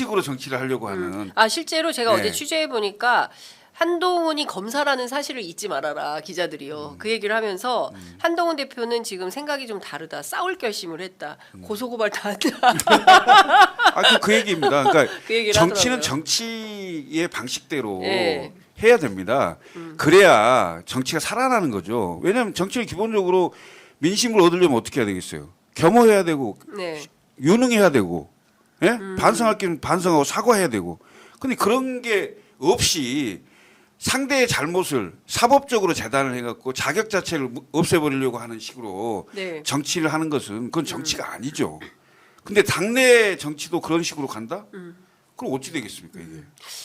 식으로 정치를 하려고 하는 아 실제로 제가 네. 어제 취재해 보니까 한동훈이 검사라는 사실을 잊지 말아라 기자들이요. 그 얘기를 하면서 한동훈 대표는 지금 생각이 좀 다르다. 싸울 결심을 했다. 고소고발 다 한다. 아, 그, 그 얘기입니다. 그러니까 그 정치는 하더라고요. 정치의 방식대로 예. 해야 됩니다. 그래야 정치가 살아나는 거죠. 왜냐하면 정치는 기본적으로 민심을 얻으려면 어떻게 해야 되겠어요? 겸허해야 되고 네. 유능해야 되고 예? 반성할 게 반성하고 사과해야 되고 근데 그런 게 없이 상대의 잘못을 사법적으로 재단을 해갖고 자격 자체를 무- 없애버리려고 하는 식으로 네. 정치를 하는 것은 그건 정치가 아니죠. 근데 당내 정치도 그런 식으로 간다? 그럼 어찌 되겠습니까 이게?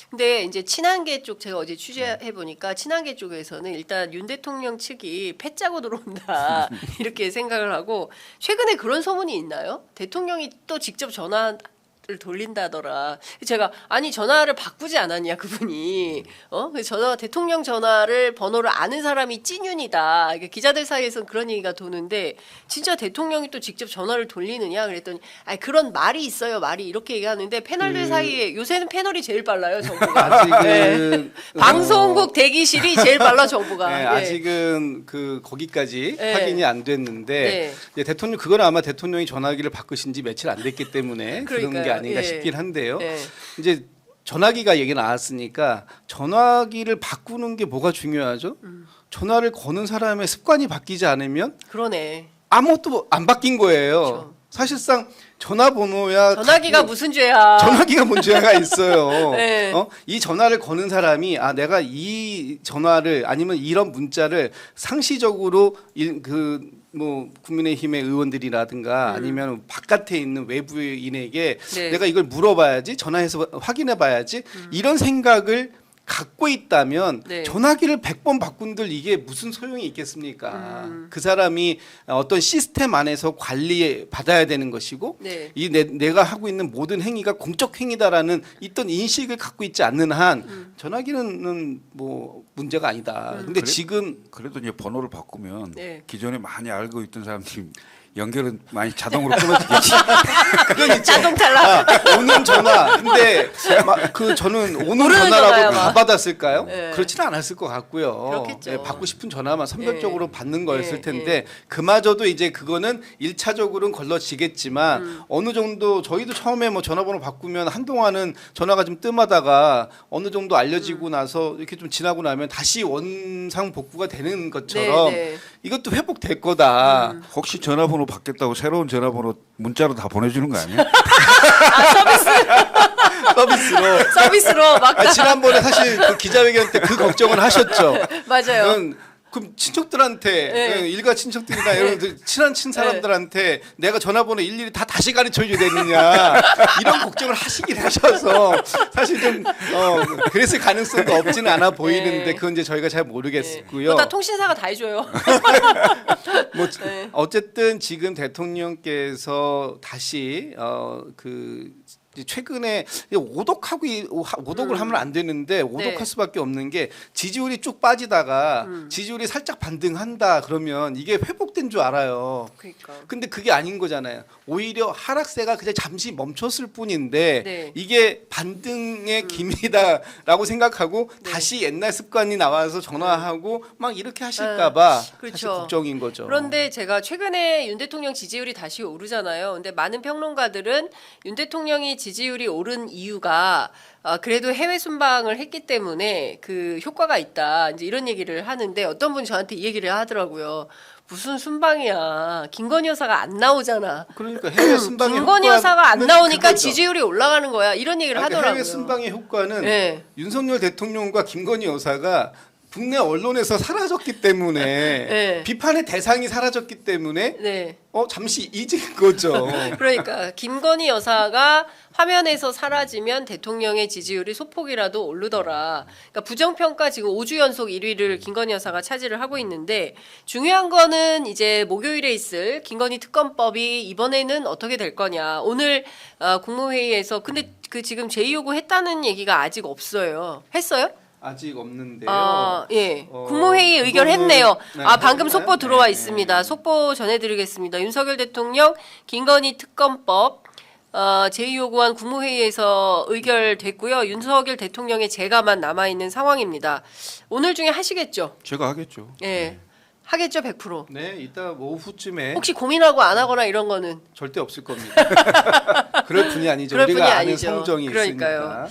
근데 이제 친한계 쪽 제가 어제 취재해 보니까 친한계 쪽에서는 일단 윤 대통령 측이 패 짜고 들어온다 이렇게 생각을 하고 최근에 그런 소문이 있나요? 대통령이 또 직접 전화 를 돌린다더라. 제가 아니 전화를 바꾸지 않았냐 그분이 어 그래서 전화 대통령 전화를 번호를 아는 사람이 찐윤이다. 이게 기자들 사이에서는 그런 얘기가 도는데 진짜 대통령이 또 직접 전화를 돌리느냐 그랬더니 아 그런 말이 있어요 말이 이렇게 얘기하는데 패널들 그- 사이에 요새는 패널이 제일 빨라요 정부가. 아직은 어, 방송국 대기실이 제일 빨라 정부가. 네, 예. 아직은 그 거기까지 네. 확인이 안 됐는데 네. 대통령 그건 아마 대통령이 전화기를 바꾸신 지 며칠 안 됐기 때문에 그런 게. 아닌가 예. 싶긴 한데요. 네. 이제 전화기가 얘기 나왔으니까 전화기를 바꾸는 게 뭐가 중요하죠? 음. 전화를 거는 사람의 습관이 바뀌지 않으면 그러네. 아무것도 안 바뀐 거예요. 그렇죠. 사실상 전화번호야 전화기가 갖고 무슨 죄야? 전화기가 문제가 있어요. 네. 어? 이 전화를 거는 사람이 아 내가 이 전화를 아니면 이런 문자를 상시적으로 그 뭐 국민의힘의 의원들이라든가 아니면 바깥에 있는 외부인에게 음. 네. 내가 이걸 물어봐야지 전화해서 확인해봐야지 이런 생각을 갖고 있다면 네. 전화기를 100번 바꾼들 이게 무슨 소용이 있겠습니까? 음. 그 사람이 어떤 시스템 안에서 관리 받아야 되는 것이고 네. 이 내, 내가 하고 있는 모든 행위가 공적 행위다라는 있던 인식을 갖고 있지 않는 한 음. 전화기는 뭐 문제가 아니다. 근데 그래? 지금 그래도 이제 번호를 바꾸면 네. 기존에 많이 알고 있던 사람들이 연결은 많이 자동으로 끊어지겠지. 그건 있죠. 자동 탈락. 아, 오는 전화. 근데 막그 저는 오는 전화라고 막. 다 받았을까요? 네. 그렇지는 않았을 것 같고요. 그렇겠죠. 예, 받고 싶은 전화만 선별적으로 네. 받는 거였을 네, 텐데 그마저도 이제 그거는 일차적으로는 걸러지겠지만 음. 어느 정도 저희도 처음에 뭐 전화번호 바꾸면 한동안은 전화가 좀 뜸하다가 어느 정도 음. 알려지고 나서 이렇게 좀 지나고 나면 다시 원상 복구가 되는 것처럼 네, 네. 이것도 회복될 거다. 음. 혹시 전화번호 바뀌었다고 새로운 전화번호 문자로 다 보내주는 거 아니야? 서비스로. 서비스로 막 아, 지난번에 사실 그 기자회견 때 그 걱정을 하셨죠. 맞아요. 그럼 친척들한테 네. 예, 일가 친척들이나 여러분들 친한 친 사람들한테 내가 전화번호 일일이 다 다시 가르쳐 줘야 되느냐 이런 걱정을 하시긴 하셔서 사실 좀 어, 그랬을 가능성도 없지는 않아 보이는데 네. 그건 이제 저희가 잘 모르겠고요. 그거 다 통신사가 다 해줘요. 뭐 네. 어쨌든 지금 대통령께서 다시 어 그 최근에 오독하고 오- 오독을 하면 안 되는데 오독할 음. 네. 수밖에 없는 게 지지율이 쭉 빠지다가 음. 지지율이 살짝 반등한다 그러면 이게 회복된 줄 알아요. 그러니까. 근데 그게 아닌 거잖아요. 오히려 하락세가 그냥 잠시 멈췄을 뿐인데 네. 이게 반등의 기미다라고 생각하고 네. 다시 옛날 습관이 나와서 전화하고 막 이렇게 하실까봐 사실 그렇죠. 걱정인 거죠. 그런데 제가 최근에 윤 대통령 지지율이 다시 오르잖아요. 근데 많은 평론가들은 윤 대통령이 지지율이 오른 이유가 아, 그래도 해외 순방을 했기 때문에 그 효과가 있다. 이제 이런 얘기를 하는데 어떤 분이 저한테 이 얘기를 하더라고요. 무슨 순방이야. 김건희 여사가 안 나오잖아. 그러니까 해외 순방의 김건희 여사가 안 나오니까 그거죠. 지지율이 올라가는 거야. 이런 얘기를 그러니까 하더라고요. 해외 순방의 효과는 네. 윤석열 대통령과 김건희 여사가 국내 언론에서 사라졌기 때문에 네. 비판의 대상이 사라졌기 때문에 네. 어 잠시 잊은 거죠. 그러니까 김건희 여사가 화면에서 사라지면 대통령의 지지율이 소폭이라도 오르더라. 그러니까 부정평가 지금 5주 연속 1위를 김건희 여사가 차지를 하고 있는데 중요한 거는 이제 목요일에 있을 김건희 특검법이 이번에는 어떻게 될 거냐. 오늘 어, 국무회의에서 근데 그 지금 제2요구 했다는 얘기가 아직 없어요. 했어요? 아직 없는데요. 아, 예. 어, 국무회의 의결 그거는- 했네요. 네, 아, 방금? 속보 들어와 네, 있습니다. 속보 전해드리겠습니다. 윤석열 대통령 김건희 특검법 어, 제2요구안 국무회의에서 의결됐고요. 윤석열 대통령의 재가만 남아 있는 상황입니다. 오늘 중에 하시겠죠? 제가 하겠죠. 예. 하겠죠, 100%. 네, 이따 뭐 오후쯤에 혹시 고민하고 안 하거나 이런 거는 절대 없을 겁니다. 그럴 분이 아니죠. 그럴 우리가 분이 아는 아니죠. 성정이 그러니까요. 있으니까.